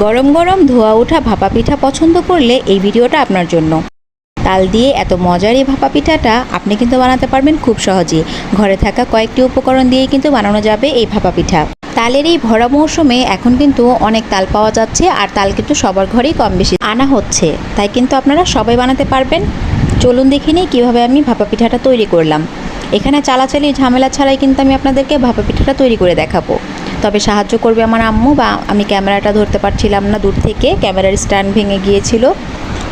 গরম গরম ধোয়া ওঠা ভাপা পিঠা পছন্দ করলে এই ভিডিওটা আপনার জন্য। তাল দিয়ে এত মজার এই ভাপা পিঠাটা আপনি কিন্তু বানাতে পারবেন খুব সহজে। ঘরে থাকা কয়েকটি উপকরণ দিয়ে কিন্তু বানানো যাবে এই ভাপা পিঠা। তালের এই ভরা মৌসুমে এখন কিন্তু অনেক তাল পাওয়া যাচ্ছে আর তাল কিন্তু সবার ঘরেই কম বেশি আনা হচ্ছে। তাই কিন্তু আপনারা সবাই বানাতে পারবেন। চলুন দেখে নিই কীভাবে আমি ভাপা পিঠাটা তৈরি করলাম। এখানে চালাচালি ঝামেলা ছাড়াই কিন্তু আমি আপনাদেরকে ভাপা পিঠাটা তৈরি করে দেখাবো। তবে সাহায্য করবে আমার আম্মু বা আমি ক্যামেরাটা ধরতে পারছিলাম না দূর থেকে। ক্যামেরার স্ট্যান্ড ভেঙে গিয়েছিল।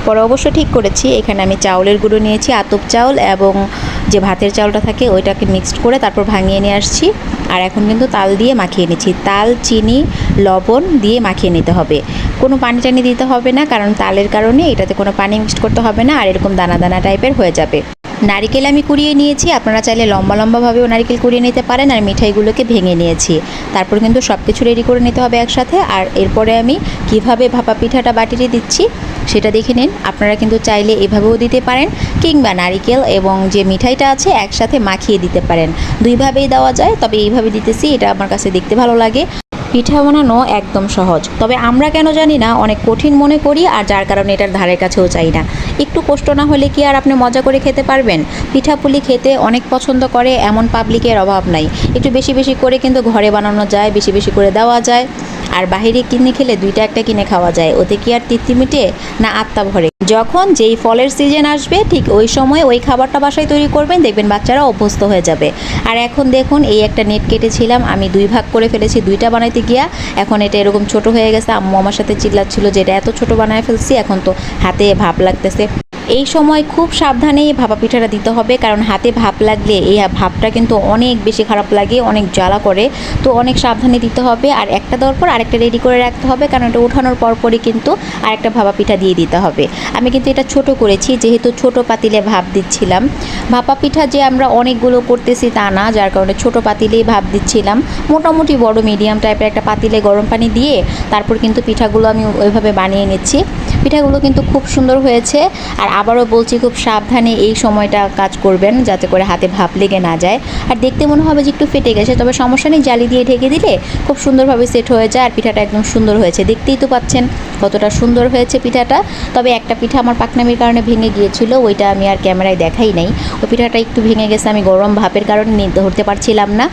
পরে অবশ্য ঠিক করেছি। এখানে আমি চাউলের গুঁড়ো নিয়েছি, আতপ চাউল এবং যে ভাতের চাউলটা থাকে ওইটাকে মিক্সড করে তারপর ভাঙিয়ে নিয়ে আসছি। আর এখন কিন্তু তাল দিয়ে মাখিয়ে নিচ্ছি। তাল, চিনি, লবণ দিয়ে মাখিয়ে নিতে হবে। কোনো পানি টানি দিতে হবে না কারণ তালের কারণে এটাতে কোনো পানি মিক্সড করতে হবে না আর এরকম দানা দানা টাইপের হয়ে যাবে। নারিকেল আমি কুড়িয়ে নিয়েছি, আপনারা চাইলে লম্বা লম্বাভাবেও নারিকেল কুড়িয়ে নিতে পারেন আর মিঠাইগুলোকে ভেঙে নিয়েছি। তারপর কিন্তু সব কিছু রেডি করে নিতে হবে একসাথে। আর এরপরে আমি কীভাবে ভাপা পিঠাটা বাটিতে দিচ্ছি, সেটা দেখে নিন। আপনারা কিন্তু চাইলে এভাবেও দিতে পারেন কিংবা নারিকেল এবং যে মিঠাইটা আছে একসাথে মাখিয়ে দিতে পারেন। দুইভাবেই দেওয়া যায়, তবে এইভাবে দিতেছি, এটা আমার কাছে দেখতে ভালো লাগে। পিঠা বানানো একদম সহজ। তবে আমরা কেন জানি না, অনেক কঠিন মনে করি আর যার কারণে এটার ধারের কাছেও চাই না। একটু কষ্ট না হলে কি আর আপনি মজা করে খেতে পারবেন? পিঠাপুলি খেতে অনেক পছন্দ করে, এমন পাবলিকের অভাব নাই। একটু বেশি বেশি করে কিন্তু ঘরে বানানো যায়, বেশি বেশি করে দেওয়া যায়। আর বাইরে কিনে খেলে দুইটা একটা কিনে খাওয়া যায়। ওতে কি আর তৃপ্তি মিটে? না, আত্মা ভরে। যখন যেই ফলের সিজন আসবে, ঠিক ওই সময় ওই খাবারটা বাসায় তৈরি করবেন, দেখবেন বাচ্চারা অভ্যস্ত হয়ে যাবে। আর এখন দেখুন, এই একটা নেট কেটেছিলাম, আমি দুই ভাগ করে ফেলেছি, দুইটা বানাইতে গিয়া এখন এটা এরকম ছোট হয়ে গেছে। আম্মু আমার সাথে চিল্লাচ্ছিল যে, এটা এত ছোট বানায় ফেলছি, এখন তো হাতে ভাব লাগতেছে। এই সময় খুব সাবধানে ভাপা পিঠাটা দিতে হবে, কারণ হাতে ভাপ লাগলে এই ভাপটা কিন্তু অনেক বেশি খারাপ লাগে, অনেক জ্বালা করে। তো অনেক সাবধানে দিতে হবে, আর একটা দেওয়ার পর আরেকটা রেডি করে রাখতে হবে, কারণ এটা ওঠানোর পরপরই কিন্তু আরেকটা ভাপা পিঠা দিয়ে দিতে হবে। আমি কিন্তু এটা ছোট করেছি, যেহেতু ছোট পাতিলে ভাপ দিচ্ছিলাম। ভাপা পিঠা যে আমরা অনেকগুলো করতেছি তা না, যার কারণে ছোট পাতিলেই ভাপ দিচ্ছিলাম। মোটামুটি বড় মিডিয়াম টাইপের একটা পাতিলে গরম পানি দিয়ে তারপর কিন্তু পিঠাগুলো আমি ওইভাবে বানিয়ে নিচ্ছি। পিঠাগুলো কিন্তু খুব সুন্দর হয়েছে। আর আবারও বলছি, খুব সাবধানে এই সময়টা কাজ করবেন যাতে করে হাতে ভাপ লেগে না যায়। আর দেখতে মনে হবে যে একটু ফেটে গেছে, তবে সমস্যা নেই, জালি দিয়ে ঢেকে দিলে খুব সুন্দরভাবে সেট হয়ে যায় আর পিঠাটা একদম সুন্দর হয়েছে। দেখতেই তো পাচ্ছেন কতটা সুন্দর হয়েছে পিঠাটা। তবে একটা পিঠা আমার পাকনামির কারণে ভেঙে গিয়েছিল, ওইটা আমি আর ক্যামেরায় দেখাই নাই। ওই পিঠাটা একটু ভেঙে গেছে, আমি গরম ভাপের কারণে ধরতে পারছিলাম না।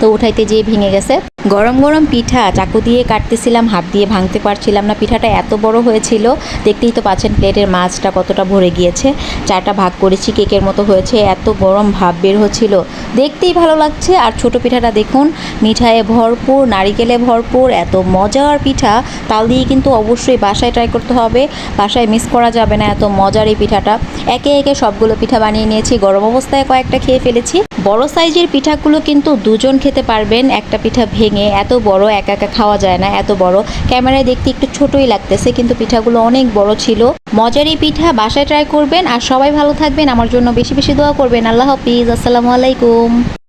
তো উঠাইতে যেয়ে ভেঙে গেছে। গরম গরম পিঠা, চাকু দিয়ে কাটতেছিলাম, হাত দিয়ে ভাঙতে পারছিলাম না। পিঠাটা এত বড় হয়েছিল দেখতেই তো পাচ্ছেন প্লেটের মাছটা কতটা ভরে গিয়েছে। চারটা ভাগ করেছি, কেকের মতো হয়েছে, এত গরম ভাব বের হচ্ছিল। দেখতেই ভালো লাগছে, আর ছোট পিঠাটা দেখুন, মিঠায়ে ভরপুর, নারিকেলে ভরপুর, এত মজার পিঠা। তাল দিয়ে কিন্তু অবশ্যই বাসায় ট্রাই করতে হবে, বাসায় মিস করা যাবে না এত মজার এই পিঠাটা। একে একে সবগুলো পিঠা বানিয়ে নিয়েছি, গরম অবস্থায় কয়েকটা খেয়ে ফেলেছি। বড় সাইজের পিঠাগুলো কিন্তু দুজন খেতে পারবেন। একটা পিঠা ভেঙে এত বড়, একা একা খাওয়া যায় না, এত বড়। ক্যামেরায় দেখতে একটু ছোটই লাগতেছে, কিন্তু পিঠাগুলো অনেক বড় ছিল। মজার এই পিঠা, বাসায় ট্রাই করবেন। আর সবাই ভালো থাকবেন, আমার জন্য বেশি বেশি দোয়া করবেন। আল্লাহ হাফিজ, আসসালামু আলাইকুম।